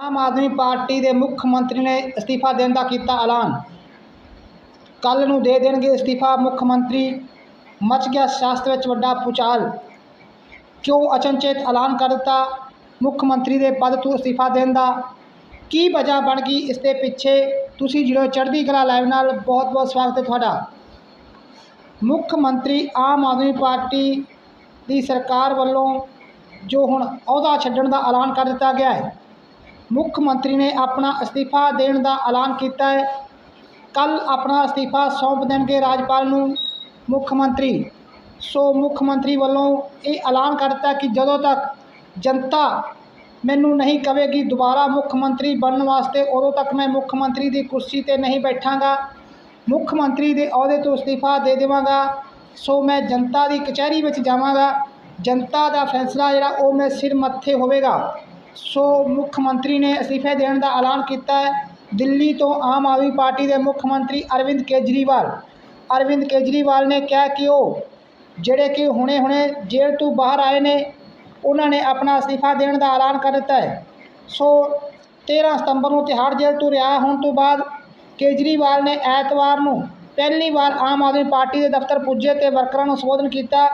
Aam Aadmi party ਦੇ ਮੁੱਖ ਮੰਤਰੀ ਨੇ ਅਸਤੀਫਾ ਦੇਣ ਦਾ ਕੀਤਾ ਐਲਾਨ। ਕੱਲ ਨੂੰ ਦੇ ਦੇਣਗੇ ਅਸਤੀਫਾ। ਮੁੱਖ ਮੰਤਰੀ ਮਚ ਗਿਆ ਸਿਆਸਤ ਵਿੱਚ ਵੱਡਾ ਪੁਚਾਲ। ਕਿਉਂ ਅਚਨਚੇਤ ਐਲਾਨ ਕਰ ਦਿੱਤਾ? ਮੁੱਖ ਮੰਤਰੀ ਦੇ ਪਦ ਤੋਂ ਅਸਤੀਫਾ ਦੇਣ ਦਾ ਕੀ ਵਜ੍ਹਾ ਬਣ ਗਈ? ਇਸ ਦੇ ਪਿੱਛੇ ਤੁਸੀਂ ਜਿਹੜੇ ਚੜ੍ਹਦੀ ਕਲਾ ਲਾਈਵ ਨਾਲ ਬਹੁਤ ਬਹੁਤ ਸਵਾਗਤ ਹੈ ਤੁਹਾਡਾ। ਮੁੱਖ ਮੰਤਰੀ ਆਮ ਆਦਮੀ ਪਾਰਟੀ ਦੀ ਸਰਕਾਰ ਵੱਲੋਂ ਜੋ ਹੁਣ ਅਹੁਦਾ ਛੱਡਣ ਦਾ ਐਲਾਨ ਕਰ ਦਿੱਤਾ ਗਿਆ ਹੈ ਮੁੱਖ ਮੰਤਰੀ ਨੇ ਆਪਣਾ ਅਸਤੀਫਾ ਦੇਣ ਦਾ ਐਲਾਨ ਕੀਤਾ ਹੈ। ਕੱਲ ਆਪਣਾ ਅਸਤੀਫਾ ਸੌਂਪ ਦੇਣਗੇ ਰਾਜਪਾਲ ਨੂੰ ਮੁੱਖ ਮੰਤਰੀ। ਸੋ ਮੁੱਖ ਮੰਤਰੀ ਵੱਲੋਂ ਇਹ ਐਲਾਨ ਕਰ ਦਿੱਤਾ ਕਿ ਜਦੋਂ ਤੱਕ ਜਨਤਾ ਮੈਨੂੰ ਨਹੀਂ ਕਵੇਗੀ ਦੁਬਾਰਾ ਮੁੱਖ ਮੰਤਰੀ ਬਣਨ ਵਾਸਤੇ, ਉਦੋਂ ਤੱਕ ਮੈਂ ਮੁੱਖ ਮੰਤਰੀ ਦੀ ਕੁਰਸੀ ਤੇ ਨਹੀਂ ਬੈਠਾਂਗਾ। ਮੁੱਖ ਮੰਤਰੀ ਦੇ ਅਹੁਦੇ ਤੋਂ ਅਸਤੀਫਾ ਦੇ ਦੇਵਾਂਗਾ। ਸੋ ਮੈਂ ਜਨਤਾ ਦੀ ਕਚਹਿਰੀ ਵਿੱਚ ਜਾਵਾਂਗਾ। ਜਨਤਾ ਦਾ ਫੈਸਲਾ ਜਿਹੜਾ ਉਹ ਮੈਂ ਸਿਰ ਮੱਥੇ ਹੋਵੇਗਾ। ਸੋ ਮੁੱਖ ਮੰਤਰੀ ਨੇ ਅਸਤੀਫੇ ਦੇਣ ਦਾ ਐਲਾਨ ਕੀਤਾ ਹੈ। ਦਿੱਲੀ ਤੋਂ ਆਮ ਆਦਮੀ ਪਾਰਟੀ ਦੇ ਮੁੱਖ ਮੰਤਰੀ ਅਰਵਿੰਦ ਕੇਜਰੀਵਾਲ। ਅਰਵਿੰਦ ਕੇਜਰੀਵਾਲ ਨੇ ਕਿਹਾ ਕਿ ਉਹ ਜਿਹੜੇ ਕਿ ਹੁਣੇ ਹੁਣੇ ਜੇਲ੍ਹ ਤੋਂ ਬਾਹਰ ਆਏ ਨੇ, ਉਹਨਾਂ ਨੇ ਆਪਣਾ ਅਸਤੀਫਾ ਦੇਣ ਦਾ ਐਲਾਨ ਕਰ ਦਿੱਤਾ ਹੈ। ਸੋ 13 ਸਤੰਬਰ ਨੂੰ ਤਿਹਾੜ ਜੇਲ੍ਹ ਤੋਂ ਰਿਹਾ ਹੋਣ ਤੋਂ ਬਾਅਦ ਕੇਜਰੀਵਾਲ ਨੇ ਐਤਵਾਰ ਨੂੰ ਪਹਿਲੀ ਵਾਰ ਆਮ ਆਦਮੀ ਪਾਰਟੀ ਦੇ ਦਫ਼ਤਰ ਪੁੱਜੇ ਤੇ ਵਰਕਰਾਂ ਨੂੰ ਸੰਬੋਧਨ ਕੀਤਾ।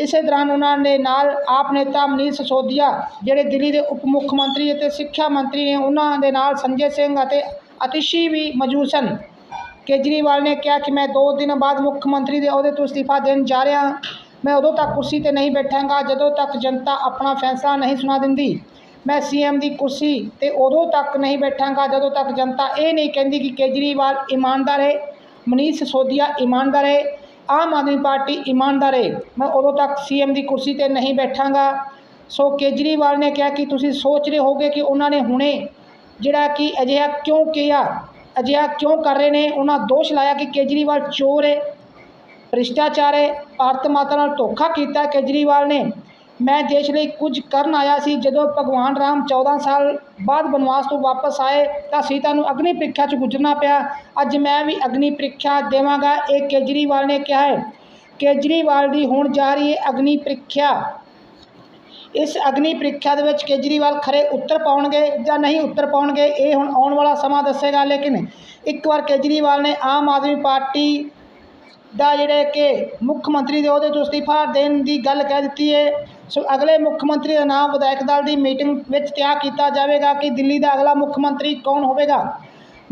ਇਸੇ ਦੌਰਾਨ ਉਹਨਾਂ ਦੇ ਨਾਲ ਆਪ ਨੇਤਾ ਮਨੀਸ਼ ਸਿਸੋਦੀਆ, ਜਿਹੜੇ ਦਿੱਲੀ ਦੇ ਉਪ ਮੁੱਖ ਮੰਤਰੀ ਅਤੇ ਸਿੱਖਿਆ ਮੰਤਰੀ ਨੇ, ਉਹਨਾਂ ਦੇ ਨਾਲ ਸੰਜੇ ਸਿੰਘ ਅਤੇ ਅਤਿਸ਼ੀ ਵੀ ਮੌਜੂਦ ਸਨ। ਕੇਜਰੀਵਾਲ ਨੇ ਕਿਹਾ ਕਿ ਮੈਂ ਦੋ ਦਿਨ ਬਾਅਦ ਮੁੱਖ ਮੰਤਰੀ ਦੇ ਅਹੁਦੇ ਤੋਂ ਅਸਤੀਫਾ ਦੇਣ ਜਾ ਰਿਹਾ ਮੈਂ ਉਦੋਂ ਤੱਕ ਕੁਰਸੀ ਤੇ ਨਹੀਂ ਬੈਠਾਂਗਾ, ਜਦੋਂ ਤੱਕ ਜਨਤਾ ਆਪਣਾ ਫੈਸਲਾ ਨਹੀਂ ਸੁਣਾ ਦਿੰਦੀ। ਮੈਂ ਸੀਐਮ ਦੀ ਕੁਰਸੀ ਤੇ ਉਦੋਂ ਤੱਕ ਨਹੀਂ ਬੈਠਾਂਗਾ, ਜਦੋਂ ਤੱਕ ਜਨਤਾ ਇਹ ਨਹੀਂ ਕਹਿੰਦੀ ਕਿ ਕੇਜਰੀਵਾਲ ਇਮਾਨਦਾਰ ਹੈ, ਮਨੀਸ਼ ਸਿਸੋਦੀਆ ਇਮਾਨਦਾਰ ਹੈ। ਆਮ ਆਦਮੀ ਪਾਰਟੀ ਇਮਾਨਦਾਰ ਹੈ ਮੈਂ ਉਦੋਂ ਤੱਕ ਸੀਐਮ ਦੀ ਕੁਰਸੀ ਤੇ ਨਹੀਂ ਬੈਠਾਂਗਾ। ਸੋ ਕੇਜਰੀਵਾਲ ਨੇ ਕਿਹਾ ਕਿ ਤੁਸੀਂ ਸੋਚ ਰਹੇ ਹੋਗੇ ਕਿ ਉਹਨਾਂ ਨੇ ਹੁਣੇ ਜਿਹੜਾ ਕਿ ਅਜਿਹਾ ਕਿਉਂ ਕਿਹਾ, ਅਜਿਹਾ ਕਿਉਂ ਕਰ ਰਹੇ ਨੇ, ਉਹਨਾਂ ਦੋਸ਼ ਲਾਇਆ ਕਿ ਕੇਜਰੀਵਾਲ ਚੋਰ ਹੈ ਭ੍ਰਿਸ਼ਟਾਚਾਰ ਹੈ ਭਾਰਤ ਮਾਤਾ ਨਾਲ ਧੋਖਾ ਕੀਤਾ ਕੇਜਰੀਵਾਲ ਨੇ। ਮੈਂ ਦੇਸ਼ ਲਈ ਕੁਝ ਕਰਨ ਆਇਆ ਸੀ। ਜਦੋਂ ਭਗਵਾਨ ਰਾਮ 14 ਸਾਲ ਬਾਅਦ ਬਨਵਾਸ ਤੋਂ ਵਾਪਸ ਆਏ ਤਾਂ ਸੀਤਾ ਨੂੰ ਅਗਨੀ ਪ੍ਰੀਖਿਆ 'ਚ ਗੁਜ਼ਰਨਾ ਪਿਆ। ਅੱਜ ਮੈਂ ਵੀ ਅਗਨੀ ਪ੍ਰੀਖਿਆ ਦੇਵਾਂਗਾ। ਇਹ ਕੇਜਰੀਵਾਲ ਨੇ ਕਿਹਾ ਹੈ। ਕੇਜਰੀਵਾਲ ਦੀ ਹੁਣ ਜਾ ਰਹੀ ਹੈ ਅਗਨੀ ਪ੍ਰੀਖਿਆ। ਇਸ ਅਗਨੀ ਪ੍ਰੀਖਿਆ ਦੇ ਵਿੱਚ ਕੇਜਰੀਵਾਲ ਖਰੇ ਉੱਤਰ ਪਾਉਣਗੇ ਜਾਂ ਨਹੀਂ ਉੱਤਰ ਪਾਉਣਗੇ, ਇਹ ਹੁਣ ਆਉਣ ਵਾਲਾ ਸਮਾਂ ਦੱਸੇਗਾ। ਲੇਕਿਨ ਇੱਕ ਵਾਰ ਕੇਜਰੀਵਾਲ ਨੇ ਆਮ ਆਦਮੀ ਪਾਰਟੀ ਦਾ ਜਿਹੜੇ ਕਿ ਮੁੱਖ ਮੰਤਰੀ ਦੇ ਅਹੁਦੇ ਤੋਂ ਅਸਤੀਫਾ ਦੇਣ ਦੀ ਗੱਲ ਕਹਿ ਦਿੱਤੀ ਹੈ। ਸੋ ਅਗਲੇ ਮੁੱਖ ਮੰਤਰੀ ਦਾ ਨਾਮ ਵਿਧਾਇਕ ਦਲ ਦੀ ਮੀਟਿੰਗ ਵਿੱਚ ਤੈਅ ਕੀਤਾ ਜਾਵੇਗਾ ਕਿ ਦਿੱਲੀ ਦਾ ਅਗਲਾ ਮੁੱਖ ਮੰਤਰੀ ਕੌਣ ਹੋਵੇਗਾ?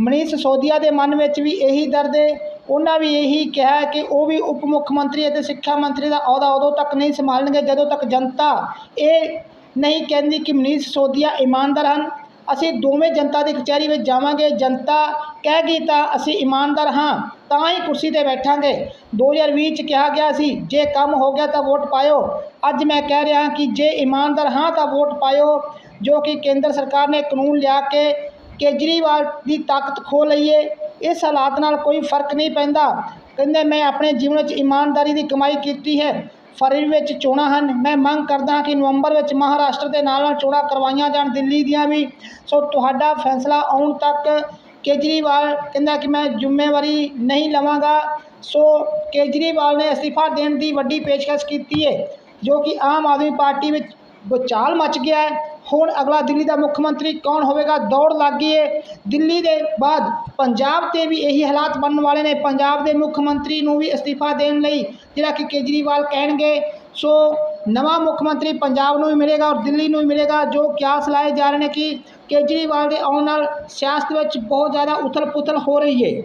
ਮਨੀਸ਼ ਸੋਦੀਆ ਦੇ ਮਨ ਵਿੱਚ ਵੀ ਇਹੀ ਦਰਦ ਹੈ। ਉਹਨਾਂ ਵੀ ਇਹੀ ਕਿਹਾ ਕਿ ਉਹ ਵੀ ਉਪ ਮੁੱਖ ਮੰਤਰੀ ਅਤੇ ਸਿੱਖਿਆ ਮੰਤਰੀ ਦਾ ਅਹੁਦਾ ਉਦੋਂ ਤੱਕ ਨਹੀਂ ਸੰਭਾਲਣਗੇ ਜਦੋਂ ਤੱਕ ਜਨਤਾ ਇਹ ਨਹੀਂ ਕਹਿੰਦੀ ਕਿ ਮਨੀਸ਼ ਸੋਦੀਆ ਇਮਾਨਦਾਰ ਹਨ। ਅਸੀਂ ਦੋਵੇਂ ਜਨਤਾ ਦੀ ਕਚਹਿਰੀ ਵਿੱਚ ਜਾਵਾਂਗੇ, ਜਨਤਾ ਕਹਿ ਗਈ ਤਾਂ ਅਸੀਂ ਇਮਾਨਦਾਰ ਹਾਂ, ਤਾਂ ਹੀ ਕੁਰਸੀ ਤੇ ਬੈਠਾਂਗੇ। 2020 ਚ ਕਿਹਾ ਗਿਆ ਸੀ, ਜੇ ਕੰਮ ਹੋ ਗਿਆ ਤਾਂ ਵੋਟ ਪਾਇਓ। ਅੱਜ ਮੈਂ ਕਹਿ ਰਿਹਾ ਕਿ ਜੇ ਇਮਾਨਦਾਰ ਹਾਂ ਤਾਂ ਵੋਟ ਪਾਇਓ, ਜੋ ਕਿ ਕੇਂਦਰ ਸਰਕਾਰ ਨੇ ਕਾਨੂੰਨ ਲਿਆ ਕੇ ਕੇਜਰੀਵਾਲ ਦੀ ਤਾਕਤ ਖੋ ਲਈਏ, ਇਸ ਹਾਲਾਤ ਨਾਲ ਕੋਈ ਫ਼ਰਕ ਨਹੀਂ ਪੈਂਦਾ। ਕਹਿੰਦੇ, ਮੈਂ ਆਪਣੇ ਜੀਵਨ ਵਿੱਚ ਇਮਾਨਦਾਰੀ ਦੀ ਕਮਾਈ ਕੀਤੀ ਹੈ। ਫਰਵਰੀ ਵਿੱਚ ਚੋਣਾਂ ਹਨ। ਮੈਂ ਮੰਗ ਕਰਦਾ ਹਾਂ ਕਿ ਨਵੰਬਰ ਵਿੱਚ ਮਹਾਰਾਸ਼ਟਰ ਦੇ ਨਾਲ ਨਾਲ ਚੋਣਾਂ ਕਰਵਾਈਆਂ ਜਾਣ। ਦਿੱਲੀ ਦੀਆਂ ਵੀ। ਸੋ ਤੁਹਾਡਾ ਫੈਸਲਾ ਆਉਣ ਤੱਕ ਕੇਜਰੀਵਾਲ ਕਹਿੰਦਾ ਕਿ ਮੈਂ ਜ਼ਿੰਮੇਵਾਰੀ ਨਹੀਂ ਲਵਾਂਗਾ। ਸੋ ਕੇਜਰੀਵਾਲ ਨੇ ਅਸਤੀਫਾ ਦੇਣ ਦੀ ਵੱਡੀ ਪੇਸ਼ਕਸ਼ ਕੀਤੀ ਹੈ ਜੋ ਕਿ ਆਮ ਆਦਮੀ ਪਾਰਟੀ ਵਿੱਚ ਬਚਾਲ ਮਚ ਗਿਆ ਹੈ। ਹੁਣ ਅਗਲਾ ਦਿੱਲੀ ਦਾ ਮੁੱਖ ਮੰਤਰੀ ਕੌਣ ਹੋਵੇਗਾ? ਦੌੜ ਲੱਗ ਗਈ ਹੈ ਦਿੱਲੀ ਦੇ ਬਾਅਦ ਪੰਜਾਬ ਤੇ ਵੀ ਇਹੀ ਹਾਲਾਤ ਬਣਨ ਵਾਲੇ ਨੇ। ਪੰਜਾਬ ਦੇ ਮੁੱਖ ਮੰਤਰੀ ਨੂੰ ਵੀ ਅਸਤੀਫਾ ਦੇਣ ਲਈ ਜਿਹੜਾ ਕਿ ਕੇਜਰੀਵਾਲ ਕਹਿਣਗੇ। ਸੋ ਨਵਾਂ ਮੁੱਖ ਮੰਤਰੀ ਪੰਜਾਬ ਨੂੰ ਵੀ ਮਿਲੇਗਾ ਔਰ ਦਿੱਲੀ ਨੂੰ ਵੀ ਮਿਲੇਗਾ, ਜੋ ਕਿਆਸ ਲਾਏ ਜਾ ਰਹੇ ਨੇ ਕਿ ਕੇਜਰੀਵਾਲ ਦੇ ਆਉਣ ਨਾਲ ਸਿਆਸਤ ਵਿੱਚ ਬਹੁਤ ਜ਼ਿਆਦਾ ਉਥਲ ਪੁਥਲ ਹੋ ਰਹੀ ਹੈ